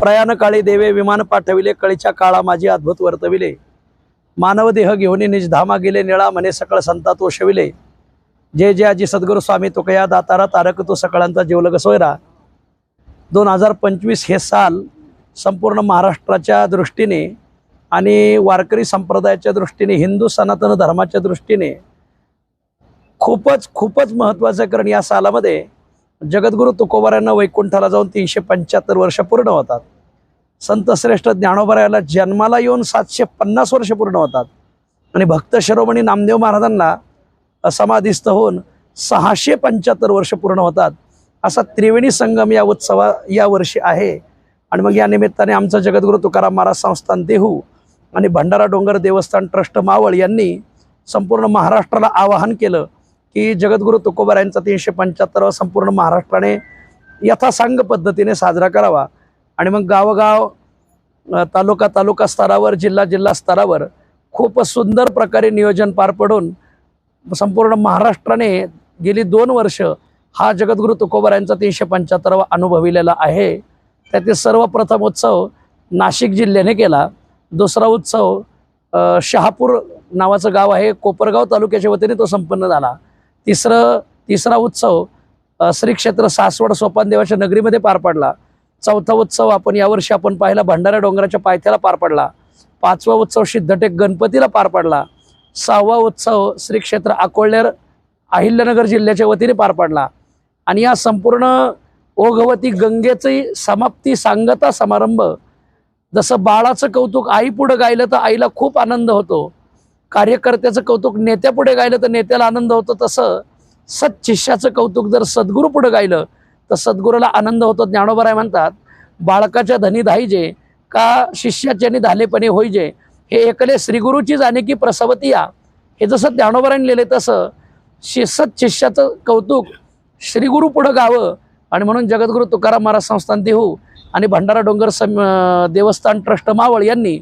प्रयाण काळी देवे विमान पाठविले कळीच्या काळा माझी अद्भुत वर्तविले. मानव देह घेऊन निज धामा गेले निळा म्हणे सकळ संता तो जे जे आजी सद्गुरू स्वामी तुकया दातारा तारक तो सकळांचा जीवलग सोयरा. दोन हजार पंचवीस हे साल संपूर्ण महाराष्ट्राच्या दृष्टीने आणि वारकरी संप्रदायाच्या दृष्टीने हिंदू सनातन धर्माच्या दृष्टीने खूपच खूपच महत्त्वाचं कारण या सालामध्ये जगद्गुरू तुकोबारायांना वैकुंठाला जाऊन तीनशे पंच्याहत्तर वर्ष पूर्ण होतात. संत श्रेष्ठ जन्माला येऊन सातशे पन्नास वर्ष पूर्ण होतात. आणि भक्त शिरोमणी नामदेव महाराजांना समाधीस्थ होऊन सहाशे पंच्याहत्तर वर्ष पूर्ण होतात. असा त्रिवेणी संगम या उत्सवा या वर्षी आहे. आणि मग या निमित्ताने आमचं जगद्गुरू तुकाराम महाराज संस्थान देहू आणि भंडारा डोंगर देवस्थान ट्रस्ट मावळ यांनी संपूर्ण महाराष्ट्राला आवाहन केलं. की जगद्गुरू तुकोबारायांचा तीनशे पंच्याहत्तरावा संपूर्ण महाराष्ट्राने यथासांग पद्धतीने साजरा करावा. आणि मग गावोगाव तालुका तालुका स्तरावर जिल्हा जिल्हा स्तरावर खूप सुंदर प्रकारे नियोजन पार पडून संपूर्ण महाराष्ट्राने गेली दोन वर्ष हा जगद्गुरू तुकोबारायांचा तीनशे पंच्याहत्तरावा अनुभविलेला आहे. त्यातील सर्वप्रथम उत्सव नाशिक जिल्ह्याने केला. दुसरा उत्सव शहापूर नावाचं गाव आहे. कोपरगाव तालुक्याच्या वतीने तो संपन्न झाला. तिसरं तिसरा उत्सव श्री क्षेत्र सासवड सोपानदेवाच्या नगरीमध्ये पार पडला. चौथा उत्सव आपण यावर्षी आपण पाहिला भंडारा डोंगराच्या पायथ्याला पार पडला. पाचवा उत्सव सिद्धटेक गणपतीला पार पडला. सहावा उत्सव श्री क्षेत्र अकोळनेर अहिल्यानगर जिल्ह्याच्या वतीने पार पडला. आणि या संपूर्ण ओघवती गंगेची समाप्ती सांगता समारंभ जसं बाळाचं कौतुक आई पुढं गायलं तर आईला खूप आनंद होतो. कार्यकर्त्याचं कौतुक नेत्यापुढे गायलं तर नेत्याला आनंद होतो तसं. सत्शिष्याचं कौतुक जर सद्गुरू पुढे गायलं तर सद्गुरूला आनंद होतो ज्ञानोबराय म्हणतात बाळकाच्या धनी धाईजे का शिष्याच्यानी धालेपणे होईजे हे एकले श्रीगुरूची जाणे की प्रसवती या. हे जसं ज्ञानोबरायने लिहिले तसं शिसत शिष्याचं कौतुक श्रीगुरू पुढं गावं आणि म्हणून जगद्गुरू तुकाराम महाराज संस्थान देहू आणि भंडारा डोंगर सम देवस्थान ट्रस्ट मावळ यांनी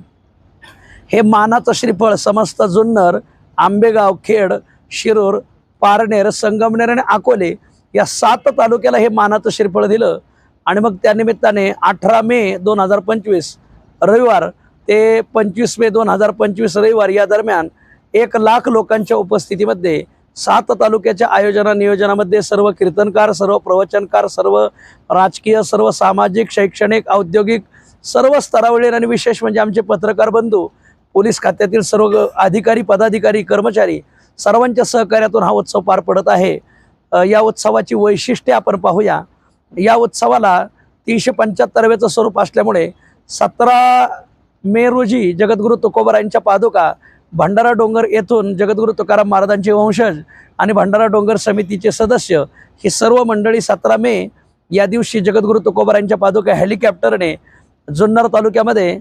हे मानाचं श्रीफळ समस्त जुन्नर आंबेगाव खेड शिरूर पारनेर संगमनेर आणि अकोले या सात तालुक्याला हे मानाचं श्रीफळ दिलं. आणि मग त्यानिमित्ताने अठरा मे दोन हजार पंचवीस रविवार ते पंचवीस मे दोन हजार पंचवीस रविवार या दरम्यान एक लाख लोकांच्या उपस्थितीमध्ये सात तालुक्याच्या आयोजना नियोजनामध्ये सर्व कीर्तनकार सर्व प्रवचनकार सर्व राजकीय सर्व सामाजिक शैक्षणिक औद्योगिक सर्व स्तरावरील आणि विशेष म्हणजे आमचे पत्रकार बंधू पोलीस खात्यातील सर्व अधिकारी पदाधिकारी कर्मचारी सर्वांच्या सहकार्यातून हा उत्सव पार पडत आहे. या उत्सवाची वैशिष्ट्ये आपण पाहूया. या उत्सवाला तीनशे पंच्याहत्तरवेचं स्वरूप असल्यामुळे सतरा मे रोजी जगद्गुरू तुकोबारायांच्या पादुका भंडारा डोंगर येथून जगद्गुरू तुकाराम महाराजांचे वंशज आणि भंडारा डोंगर समितीचे सदस्य ही सर्व मंडळी सतरा मे या दिवशी जगद्गुरू तुकोबारायांच्या पादुका हेलिकॉप्टरने जुन्नर तालुक्यामध्ये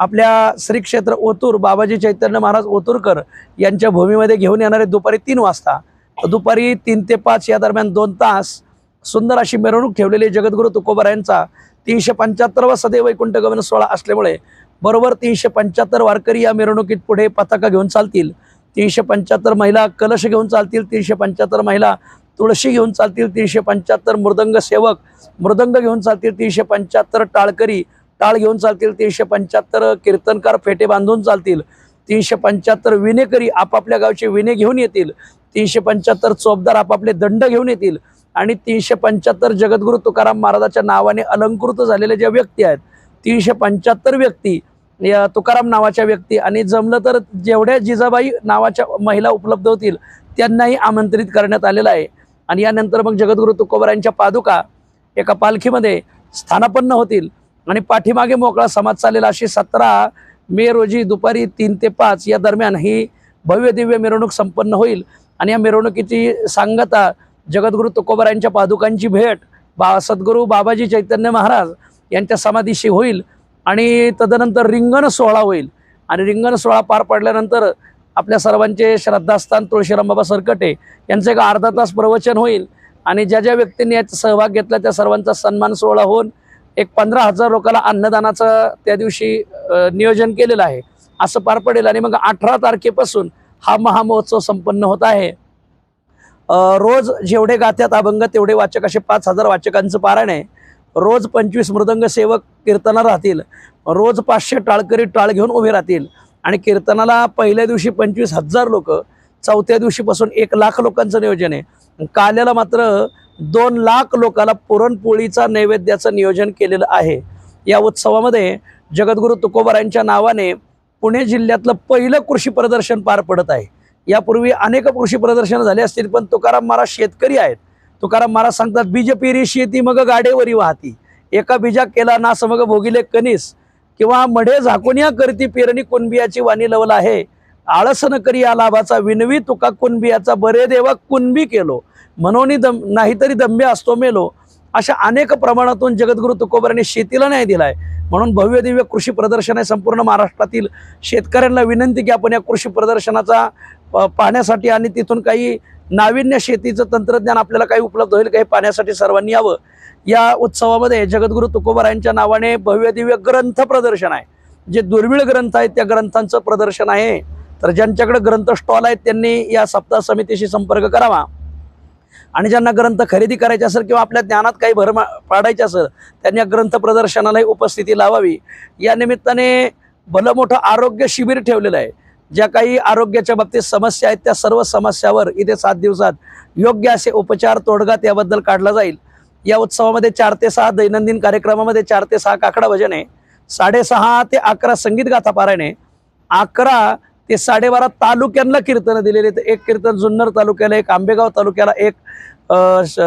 आपल्या श्री क्षेत्र ओतूर बाबाजी चैतन्य महाराज ओतूरकर यांच्या भूमीमध्ये घेऊन येणारे दुपारी तीन वाजता. दुपारी तीन ते पाच या दरम्यान दोन तास सुंदर अशी मिरवणूक ठेवलेली जगद्गुरू तुकोबार यांचा. तीनशे पंच्याहत्तरवा सदैव वैकुंठ गमन सोहळा असल्यामुळे बरोबर तीनशे पंच्याहत्तर वारकरी या मिरवणुकीत पुढे पताका घेऊन चालतील. तीनशे पंच्याहत्तर महिला कलश घेऊन चालतील तीनशे पंच्याहत्तर महिला तुळशी घेऊन चालतील तीनशे पंच्याहत्तर मृदंग सेवक मृदंग घेऊन चालतील तीनशे पंच्याहत्तर टाळकरी टाळ घेऊन चालतील. तीनशे पंच्याहत्तर कीर्तनकार फेटे बांधून चालतील. तीनशे पंच्याहत्तर विनेकरी आपापल्या गावचे विणे घेऊन येतील. तीनशे पंच्याहत्तर चोपदार आपापले दंड घेऊन येतील. आणि तीनशे पंच्याहत्तर जगद्गुरू तुकाराम महाराजाच्या नावाने अलंकृत झालेल्या ज्या व्यक्ती आहेत तीनशे पंच्याहत्तर व्यक्ती या तुकाराम नावाच्या व्यक्ती आणि जमलं तर जेवढ्या जिजाबाई नावाच्या महिला उपलब्ध होतील त्यांनाही आमंत्रित करण्यात आलेलं आहे. आणि यानंतर मग जगद्गुरू तुकोबारायांच्या पादुका एका पालखीमध्ये स्थानापन्न होतील. आणि पाठीमागे मोकळा समाज चालेल अशी सतरा मे रोजी दुपारी तीन ते पाच या दरम्यान ही भव्य दिव्य मिरवणूक संपन्न होईल. आणि या मिरवणुकीची सांगता जगद्गुरू तुकोबरायांच्या पादुकांची भेट बा सद्गुरू बाबाजी चैतन्य महाराज यांच्या समाधीशी होईल आणि तदनंतर रिंगण सोहळा होईल. आणि रिंगण सोहळा पार पडल्यानंतर आपल्या सर्वांचे श्रद्धास्थान तुळशीराम बाबा सरकटे यांचं एक अर्धा तास प्रवचन होईल. आणि ज्या ज्या व्यक्तींनी यात सहभाग घेतला त्या सर्वांचा सन्मान सोहळा होऊन एक पंधरा हजार लोकांना अन्नदानाचं त्या दिवशी नियोजन केलेलं आहे. असं पार पडेल आणि मग अठरा तारखेपासून हा महामहोत्सव संपन्न होत आहे. रोज जेवढे गात्यात अभंग तेवढे वाचक असे पाच हजार वाचकांचं पारायण आहे. रोज पंचवीस मृदंग सेवक कीर्तना राहतील. रोज पाचशे टाळकरी टाळ घेऊन उभे राहतील. आणि कीर्तनाला पहिल्या दिवशी पंचवीस हजार लोक चौथ्या दिवशीपासून एक लाख लोकांचं नियोजन आहे. काल्याला मात्र दोन लाख लोकांना पुरणपोळीचा नैवेद्याचं नियोजन केलेलं आहे. या उत्सवामध्ये जगद्गुरू तुकोबारांच्या नावाने पुणे जिल्ह्यातलं पहिलं कृषी प्रदर्शन पार पडत आहे. यापूर्वी अनेक कृषी प्रदर्शनं झाली असतील पण तुकाराम महाराज शेतकरी आहेत. तुकाराम महाराज सांगतात बीज पेरी शेती मग गाडेवरी वाहती. एका बीजा केला ना समग भोगिले कनिस किंवा मढे झाकुनिया करती पेरणी कुणबियाची वाणी लवल आहे. आळस न करी या लाभाचा विनवी तुका कुणबियाचा बरे देवा कुणबी केलो. म्हणून दम नाहीतरी दंबे असतो मेलो. अशा अनेक प्रमाणातून जगद्गुरु तुकोबारांनी शेतीला न्याय दिलाय. म्हणून भव्य दिव्य कृषी प्रदर्शन आहे संपूर्ण महाराष्ट्रातील शेतकऱ्यांना विनंती की आपण या कृषी प्रदर्शनाचा पाहण्यासाठी आणि तिथून काही नाविन्य शेतीचं तंत्रज्ञान आपल्याला काही उपलब्ध होईल काही पाहण्यासाठी सर्वांनी यावं. या उत्सवामध्ये जगद्गुरु तुकोबारायांच्या नावाने भव्य दिव्य ग्रंथ प्रदर्शन आहे. जे दुर्मिळ ग्रंथ आहेत त्या ग्रंथांचं प्रदर्शन आहे. तर ज्यांच्याकडे ग्रंथ स्टॉल आहेत त्यांनी या सप्ताह समितीशी संपर्क करावा. आणि ज्यांना ग्रंथ खरेदी करायचे असेल किंवा आपल्या ज्ञानात काही भर मा- पाडायचे असेल त्यांनी या ग्रंथ प्रदर्शनालाही उपस्थिती लावावी. या निमित्ताने भलं मोठं आरोग्य शिबिर ठेवलेलं आहे. ज्या काही आरोग्याच्या बाबतीत समस्या आहेत त्या सर्व समस्यावर इथे सात दिवसात योग्य असे उपचार तोडगा त्याबद्दल काढला जाईल. या उत्सवामध्ये चार ते सहा दैनंदिन कार्यक्रमामध्ये चार ते सहा काकडा भजन आहे. साडेसहा ते अकरा संगीत गाथा पारायण आहे. अकरा ते साडेबारा तालुक्यांना कीर्तनं दिलेली आहेत. एक कीर्तन जुन्नर तालुक्याला एक आंबेगाव तालुक्याला एक श-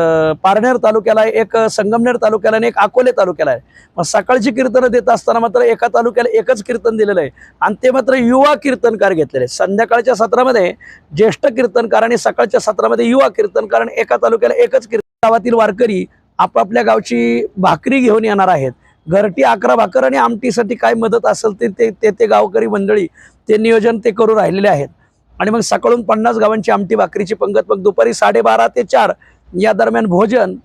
पारनेर तालुक्याला आहे, एक संगमनेर तालुक्याला आणि एक अकोले तालुक्याला आहे. मग सकाळची कीर्तनं देत असताना मात्र एका तालुक्याला एकच कीर्तन दिलेलं आहे. आणि ते मात्र युवा कीर्तनकार घेतलेले आहेत. संध्याकाळच्या सत्रामध्ये ज्येष्ठ कीर्तनकार आणि सकाळच्या सत्रामध्ये युवा कीर्तनकार आणि एका तालुक्याला एकच कीर्तन गावातील वारकरी आपापल्या गावची भाकरी घेऊन येणार आहेत. घरटी अकरा भाकर आणि आमटीसाठी काय मदत असेल ते ते ते ते गावकरी मंडळी ते नियोजन ते करू राहिलेले आहेत. आणि मग सकाळून पन्नास गावांची आमटी भाकरीची पंगत मग दुपारी साडेबारा ते चार या दरम्यान भोजन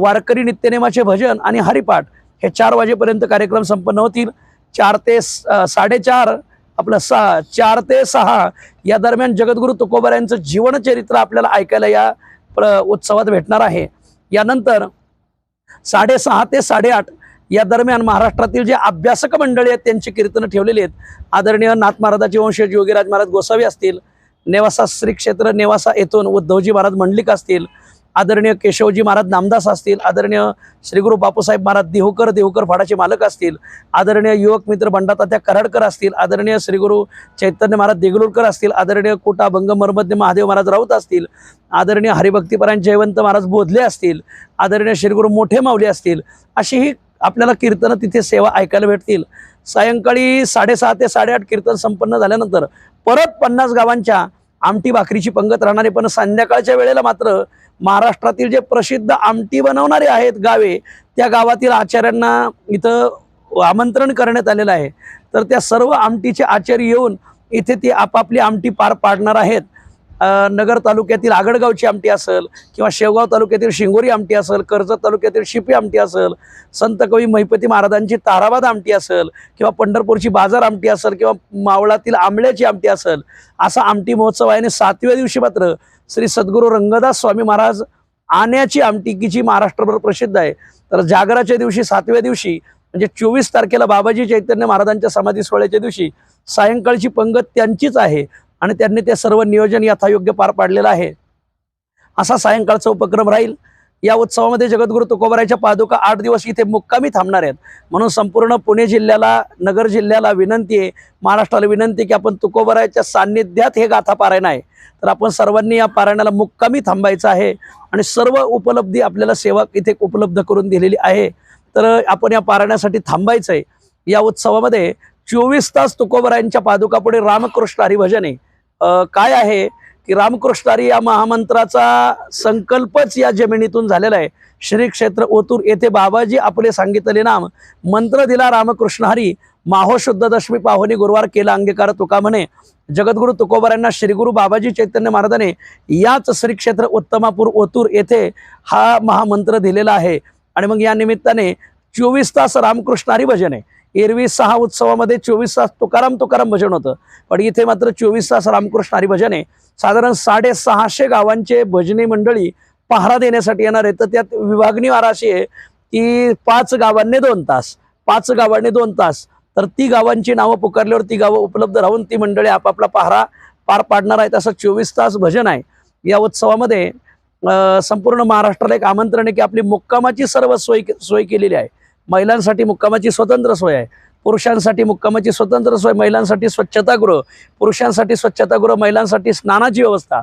वारकरी नित्यनेमाचे भजन आणि हरिपाठ हे चार वाजेपर्यंत कार्यक्रम संपन्न होतील. चार ते स- साडेचार आपलं सहा चार ते सहा या दरम्यान जगद्गुरु तुकोबार यांचं जीवनचरित्र आपल्याला ऐकायला या प्र उत्सवात भेटणार आहे. यानंतर साडेसहा ते साडेआठ या दरम्यान महाराष्ट्रातील जे अभ्यासक मंडळी आहेत त्यांची कीर्तनं ठेवलेली आहेत. आदरणीय नाथ महाराजाचे वंशज योगीराज महाराज गोसावी असतील. नेवासा श्री क्षेत्र नेवासा येथून उद्धवजी महाराज मंडलिक असतील. आदरणीय केशवजी महाराज नामदास असतील. आदरणीय श्रीगुरु बापूसाहेब महाराज देहूकर देहूकर फाडाचे मालक असतील. आदरणीय युवक मित्र बंडातात्या कराडकर असतील. आदरणीय श्रीगुरु चैतन्य महाराज देगलूरकर असतील. आदरणीय कोटा भंग मर्मद्य महादेव महाराज राऊत असतील. आदरणीय हरिभक्तीपरायण जयवंत महाराज बोधले असतील. आदरणीय श्रीगुरु मोठे माऊली असतील. अशी ही आपल्याला कीर्तन तिथे सेवा ऐकायला भेटतील. सायंकाळी साडेसहा ते साडेआठ कीर्तन संपन्न झाल्यानंतर परत पन्नास गावांच्या आमटी भाकरीची पंगत राहणारे पण संध्याकाळच्या वेळेला मात्र महाराष्ट्रातील जे प्रसिद्ध आमटी बनवणारे आहेत गावे त्या गावातील आचार्यांना इथं आमंत्रण करण्यात आलेलं आहे. तर त्या सर्व आमटीचे आचार्य येऊन इथे ती आपापली आमटी पार पाडणार आहेत. नगर तालुक्यातील आगडगावची आमटी असेल किंवा शेवगाव तालुक्यातील शिंगोरी आमटी असेल कर्जत तालुक्यातील शिपी आमटी असेल संत कवी महिपती महाराजांची ताराबाद आमटी असेल किंवा पंढरपूरची बाजार आमटी असेल किंवा मावळातील आंबल्याची आमटी असेल असा आमटी महोत्सव आहे. आणि सातव्या दिवशी मात्र श्री सद्गुरू रंगदास स्वामी महाराज आण्याची आमटी की जी महाराष्ट्रभर प्रसिद्ध आहे. तर जागराच्या दिवशी सातव्या दिवशी म्हणजे चोवीस तारखेला बाबाजी चैतन्य महाराजांच्या समाधी सोहळ्याच्या दिवशी सायंकाळची पंगत त्यांचीच आहे. आणि त्यांनी ते सर्व नियोजन यथायोग्य पार पाडलेलं आहे. असा सायंकाळचा उपक्रम राहील. या उत्सवामध्ये जगद्गुरु तुकोबाराच्या पादुका आठ दिवस इथे मुक्कामी थांबणार आहेत. म्हणून संपूर्ण पुणे जिल्ह्याला नगर जिल्ह्याला विनंती आहे. महाराष्ट्राला विनंती की आपण तुकोबरायच्या सान्निध्यात हे गाथा पारायण आहे. तर आपण सर्वांनी या पारायणाला मुक्कामी थांबायचं आहे. आणि सर्व उपलब्धी आपल्याला सेवा इथे उपलब्ध करून दिलेली आहे. तर आपण या पारायणासाठी थांबायचं आहे या उत्सवामध्ये चोवीस तास तुकोबरायांच्या पादुकापुढे रामकृष्ण हरिभजन आहे. काय आहे की रामकृष्णारी या महामंत्राचा संकल्पच या जमिनीतून झालेला आहे. श्री क्षेत्र ओतूर येथे बाबाजी आपले सांगितले नाम मंत्र दिला रामकृष्ण हरी माहो शुद्ध दशमी पाहुणे गुरुवार केला अंगीकार तुका म्हणे. जगद्गुरु तुकोबारांना श्रीगुरु बाबाजी चैतन्य महाराजाने याच श्री क्षेत्र उत्तमापूर ओतूर येथे हा महामंत्र दिलेला आहे. आणि मग या निमित्ताने चोवीस तास रामकृष्ण हरी भजन आहे. एरवी सहा उत्सवामध्ये चोवीस तास तुकाराम तुकाराम भजन होतं. पण इथे मात्र चोवीस तास रामकृष्ण हरी भजन आहे. साधारण साडेसहाशे गावांचे भजनी मंडळी पहारा देण्यासाठी येणार आहे तर त्यात विभागणी वार अशी आहे की पाच गावांनी दोन तास पाच गावांनी दोन तास. तर ती गावांची नावं पुकारल्यावर ती गावं उपलब्ध राहून ती मंडळी आपापला पहारा पार पाडणार आहेत. असं चोवीस तास भजन आहे. या उत्सवामध्ये संपूर्ण महाराष्ट्राला एक आमंत्रण आहे की आपली मुक्कामाची सर्व सोय सोय केलेली आहे. महिलांसाठी मुक्कामाची स्वतंत्र सोय आहे. पुरुषांसाठी मुक्कामाची स्वतंत्र सोय महिलांसाठी स्वच्छतागृह पुरुषांसाठी स्वच्छतागृह महिलांसाठी स्नानाची व्यवस्था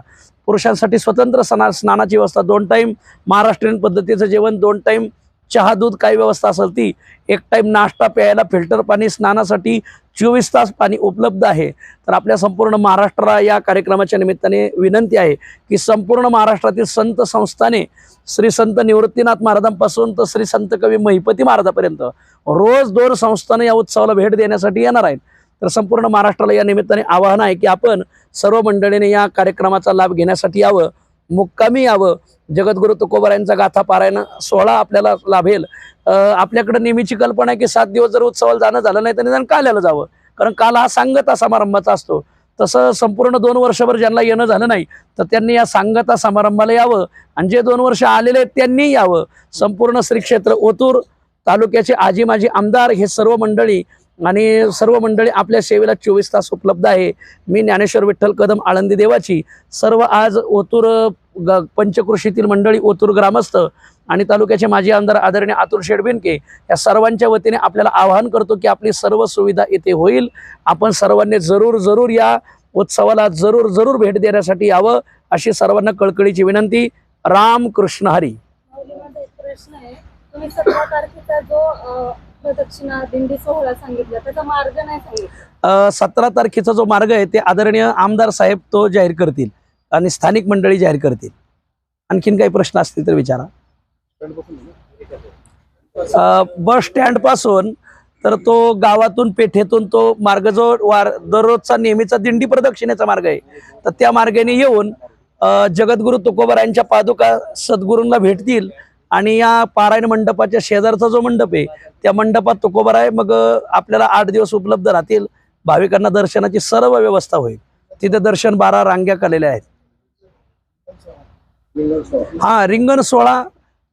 पुरुषांसाठी स्वतंत्र स्ना स्नानाची व्यवस्था. दोन टाईम महाराष्ट्रीयन पद्धतीचं जेवण दोन टाईम चहा दूध काही व्यवस्था असेल ती एक टाईम नाश्ता प्यायला फिल्टर पाणी स्नानासाठी चोवीस तास पाणी उपलब्ध आहे. तर आपल्या संपूर्ण महाराष्ट्राला या कार्यक्रमाच्या निमित्ताने विनंती आहे की संपूर्ण महाराष्ट्रातील संत संस्थाने श्री संत निवृत्तीनाथ महाराजांपासून तर श्री संत कवी महिपती महाराजापर्यंत रोज दोन संस्थाने या उत्सवाला भेट देण्यासाठी येणार आहेत. तर संपूर्ण महाराष्ट्राला या निमित्ताने आवाहन आहे की आपण सर्व मंडळीने या कार्यक्रमाचा लाभ घेण्यासाठी यावं. मुक्कामी यावं. जगद्गुरु तुकोबारायांचा गाथा पारायण सोहळा आपल्याला लाभेल. आपल्याकडे नेहमीची कल्पना आहे की सात दिवस जर उत्सवाला जाणं झालं नाही तर निदान काल्याला जावं. कारण काल हा सांगता समारंभाचा असतो. तसं संपूर्ण दोन वर्षभर ज्यांना येणं झालं नाही तर त्यांनी या सांगता समारंभाला यावं. आणि जे दोन वर्ष आलेले आहेत त्यांनी यावं. संपूर्ण श्री क्षेत्र ओतूर तालुक्याचे आजी माजी आमदार हे सर्व मंडळी आणि सर्व मंडळी आपल्या सेवेला चोवीस तास उपलब्ध आहे. मी ज्ञानेश्वर विठ्ठल कदम आळंदी देवाची. सर्व आज ओतूर ग पंचकृषीतील मंडळी ओतूर ग्रामस्थ आणि तालुक्याचे माजी आमदार आदरणीय आतुर शेडबिनके या सर्वांच्या वतीने आपल्याला आवाहन करतो की आपली सर्व सुविधा येथे होईल. आपण सर्वांनी जरूर जरूर या. उत्सवाला जरूर जरूर भेट देण्यासाठी यावं अशी सर्वांना कळकळीची विनंती. राम कृष्ण हरी प्रश्न आहे. तुम्ही सतरा तारखेचा जो प्रदक्षिणा दिंडी सोहळा सांगितला त्याचा मार्ग नाही सांगितला. सतरा तारखेचा जो मार्ग आहे ते आदरणीय आमदार साहेब तो जाहीर करतील आणि स्थानिक मंडळी जाहीर करतील. आणखीन काही प्रश्न असतील तर विचारा. बस स्टँडपासून तर तो गावातून पेठेतून तो मार्ग जो वार दररोजचा नेहमीचा दिंडी प्रदक्षिणेचा मार्ग आहे तर त्या मार्गाने येऊन जगद्गुरु तुकोबारायांच्या पादुका सद्गुरूंना भेटतील. आणि या पारायण मंडपाच्या शेजारचा जो मंडप आहे त्या मंडपात तुकोबार आहे. मग आपल्याला आठ दिवस उपलब्ध राहतील. भाविकांना दर्शनाची सर्व व्यवस्था होईल. तिथे दर्शन बारा रांग्या केलेल्या आहेत. हा रिंगण सोहळा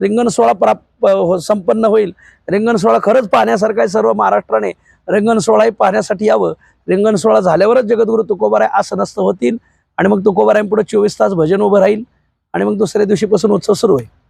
रिंगण सोहळा प्राप हो- संपन्न होईल. रिंगण सोहळा खरंच पाहण्यासारखा आहे सर्व महाराष्ट्राने. रिंगण सोहळाही पाहण्यासाठी यावं. रिंगण सोहळा झाल्यावरच जगद्गुरु तुकोबाराय असं होतील. आणि मग तुकोबाराय पुढे चोवीस तास भजन उभं राहील. आणि मग दुसऱ्या दिवशीपासून उत्सव सुरू होईल.